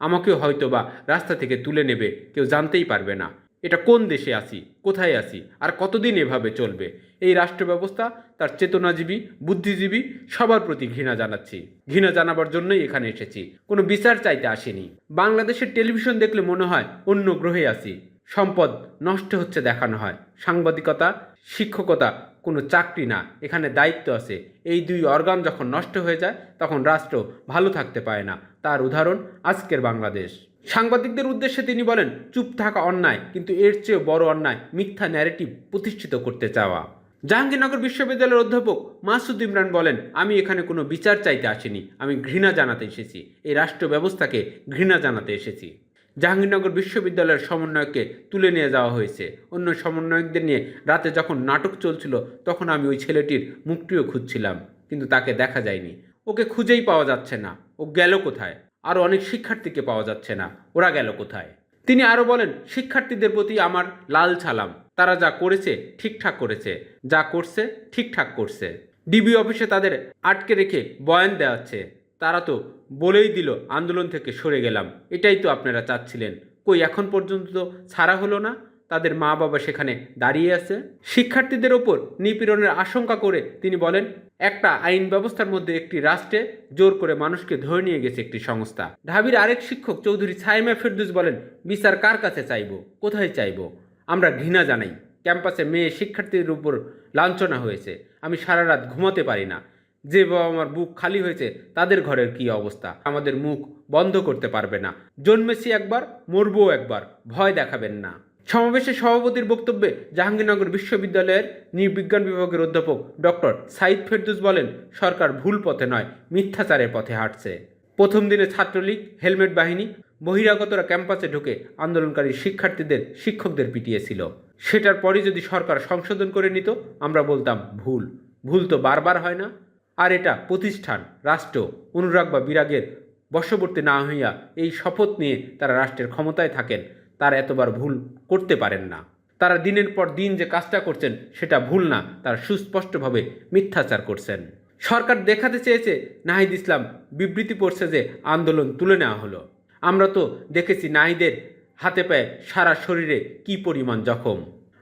আমাকেও হয়তো বা রাস্তা থেকে তুলে নেবে, কেউ জানতেই পারবে না। এটা কোন দেশে আছি, কোথায় আছি, আর কতদিন এভাবে চলবে? এই রাষ্ট্র ব্যবস্থা তার চেতনাজীবী, বুদ্ধিজীবী, সবার প্রতি ঘৃণা জানাচ্ছি। ঘৃণা জানাবার জন্যই এখানে এসেছি। কোনো বিচার চাইতে আসেনি। বাংলাদেশের টেলিভিশন দেখলে মনে হয় অন্য গ্রহে আছি। সম্পদ নষ্ট হচ্ছে দেখানো হয়। সাংবাদিকতা শিক্ষকতা, কোনো চাকরি না, এখানে দায়িত্ব আছে। এই দুই অর্গান যখন নষ্ট হয়ে যায়, তখন রাষ্ট্র ভালো থাকতে পারে না। তার উদাহরণ, আজকের বাংলাদেশ। সাংবাদিকদের উদ্দেশ্যে তিনি বলেন, চুপ থাকা অন্যায়, কিন্তু এর চেয়েও বড় অন্যায় মিথ্যা ন্যারেটিভ প্রতিষ্ঠিত করতে চাওয়া। জাহাঙ্গীরনগর বিশ্ববিদ্যালয়ের অধ্যাপক মাসুদ ইমরান বলেন, আমি এখানে কোনো বিচার চাইতে আসিনি, আমি ঘৃণা জানাতে এসেছি। এই রাষ্ট্র ব্যবস্থাকে ঘৃণা জানাতে এসেছি। জাহাঙ্গীরনগর বিশ্ববিদ্যালয়ের সমন্বয়ককে তুলে নিয়ে যাওয়া হয়েছে। অন্য সমন্বয়কদের নিয়ে রাতে যখন নাটক চলছিল, তখন আমি ওই ছেলেটির মুখটিও খুঁজছিলাম, কিন্তু তাকে দেখা যায়নি। ওকে খুঁজেই পাওয়া যাচ্ছে না। ও গেল কোথায়? আরও অনেক শিক্ষার্থীকে পাওয়া যাচ্ছে না। ওরা গেল কোথায়? তিনি আরও বলেন, শিক্ষার্থীদের প্রতি আমার লাল ছালাম। তারা যা করেছে, ঠিকঠাক করেছে। যা করছে, ঠিকঠাক করছে। ডিবি অফিসে তাদের আটকে রেখে বয়ান দেওয়াচ্ছে তারা তো বলেই দিল, আন্দোলন থেকে সরে গেলাম। এটাই তো আপনারা চাচ্ছিলেন। কই, এখন পর্যন্ত তো ছাড়া হলো না? তাদের মা বাবা সেখানে দাঁড়িয়ে আছে? শিক্ষার্থীদের ওপর নিপীড়নের আশঙ্কা করে তিনি বলেন, একটা আইন ব্যবস্থার মধ্যে একটি রাষ্ট্রে জোর করে মানুষকে ধরে নিয়ে গেছে একটি সংস্থা। ঢাবির আরেক শিক্ষক চৌধুরী সাইমা ফেরদুস বলেন, বিচার কার কাছে চাইব? কোথায় চাইব? আমরা ঘৃণা জানাই। ক্যাম্পাসে মেয়ে শিক্ষার্থীদের উপর লাঞ্ছনা হয়েছে। আমি সারা রাত ঘুমাতে পারি না। যে বাবা আমার বুক খালি হয়েছে, তাদের ঘরের কি অবস্থা? আমাদের মুখ বন্ধ করতে পারবে না। জন্মেছি একবার মরবো একবার, ভয় দেখাবেন না। সমাবেশে সভাপতির বক্তব্যে জাহাঙ্গীরনগর বিশ্ববিদ্যালয়ের নৃবিজ্ঞান বিভাগের অধ্যাপক ডক্টর সাইদ ফেরদুস বলেন, সরকার ভুল পথে নয়, মিথ্যাচারের পথে হাঁটছে। প্রথম দিনে ছাত্রলীগ, হেলমেট বাহিনী, বহিরাগতরা ক্যাম্পাসে ঢুকে আন্দোলনকারী শিক্ষার্থীদের, শিক্ষকদের পিটিয়েছিল। সেটার পরই যদি সরকার সংশোধন করে নিত, আমরা বলতাম, ভুল। ভুল তো বারবার হয় না। আর এটা প্রতিষ্ঠান, রাষ্ট্র, অনুরাগ বা বিরাগের বশবর্তী না হইয়া এই শপথ নিয়ে তারা রাষ্ট্রের ক্ষমতায় থাকেন, তারা এতবার ভুল করতে পারেন না। তারা দিনের পর দিন যে কাজটা করছেন, সেটা ভুল না, তারা সুস্পষ্টভাবে মিথ্যাচার করছেন। সরকার দেখাতে চেয়েছে, নাহিদ ইসলাম, বিবৃতি পড়ছে যে আন্দোলন তুলে নেওয়া হলো। আমরা তো দেখেছি নাহিদের হাতে পায়ে সারা শরীরে কি পরিমাণ জখম।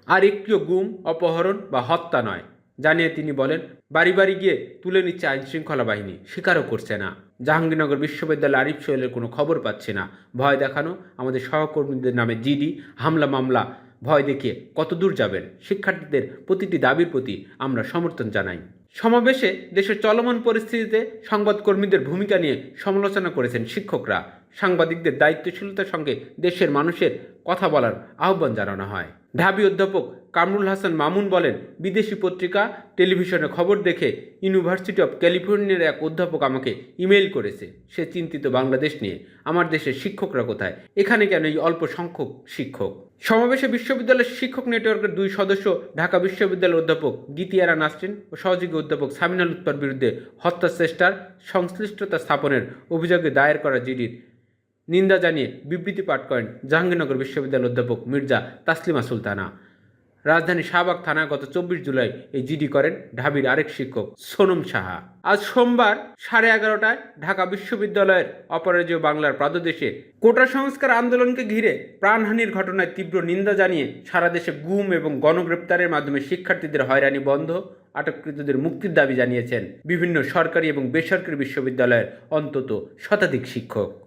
আর একটিও গুম, অপহরণ বা হত্যা নয়। জানিয়ে তিনি বলেন, বাড়ি বাড়ি গিয়ে তুলে নিচ্ছে আইনশৃঙ্খলা বাহিনী স্বীকারও করছে না। জাহাঙ্গীরনগর বিশ্ববিদ্যালয় আরিফ সোহেলের কোনো খবর পাচ্ছে না। ভয় দেখানো আমাদের সহকর্মীদের নামে জিডি, হামলা মামলা, ভয় দেখিয়ে কত দূর যাবেন? শিক্ষার্থীদের প্রতিটি দাবির প্রতি আমরা সমর্থন জানাই। সমাবেশে দেশের চলমান পরিস্থিতিতে সংবাদকর্মীদের ভূমিকা নিয়ে সমালোচনা করেছেন শিক্ষকরা। সাংবাদিকদের দায়িত্বশীলতার সঙ্গে দেশের মানুষের কথা বলার আহ্বান জানানো হয়। ঢাবি অধ্যাপক কামরুল হাসান মামুন বলেন, বিদেশি পত্রিকা, টেলিভিশনে খবর দেখে ইউনিভার্সিটি অফ ক্যালিফোর্নিয়ার এক অধ্যাপক আমাকে ইমেল করেছে। সে চিন্তিত বাংলাদেশ নিয়ে, আমার দেশের শিক্ষকরা কোথায়? এখানে কেন এই অল্প সংখ্যক শিক্ষক? সমাবেশে বিশ্ববিদ্যালয়ের শিক্ষক নেটওয়ার্কের দুই সদস্য, ঢাকা বিশ্ববিদ্যালয়ের অধ্যাপক গীতিয়ারা নাসরিন ও সহযোগী অধ্যাপক সামিনা লুৎপার বিরুদ্ধে হত্যা চেষ্টার সংশ্লিষ্টতা স্থাপনের অভিযোগে দায়ের করা জিডির নিন্দা জানিয়ে বিবৃতি পাঠ করেন জাহাঙ্গীরনগর বিশ্ববিদ্যালয়ের অধ্যাপক মির্জা তাসলিমা সুলতানা। রাজধানী শাহবাগ থানায় গত চব্বিশ জুলাই এই জিডি করেন ঢাবির আরেক শিক্ষক সোনম সাহা। আজ সোমবার সাড়ে এগারোটায় ঢাকা বিশ্ববিদ্যালয়ের অপরাজয় বাংলার প্রাদদেশে কোটা সংস্কার আন্দোলনকে ঘিরে প্রাণহানির ঘটনায় তীব্র নিন্দা জানিয়ে সারা দেশে গুম এবং গণগ্রেপ্তারের মাধ্যমে শিক্ষার্থীদের হয়রানি বন্ধ আটককৃতদের মুক্তির দাবি জানিয়েছেন বিভিন্ন সরকারি এবং বেসরকারি বিশ্ববিদ্যালয়ের অন্তত শতাধিক শিক্ষক।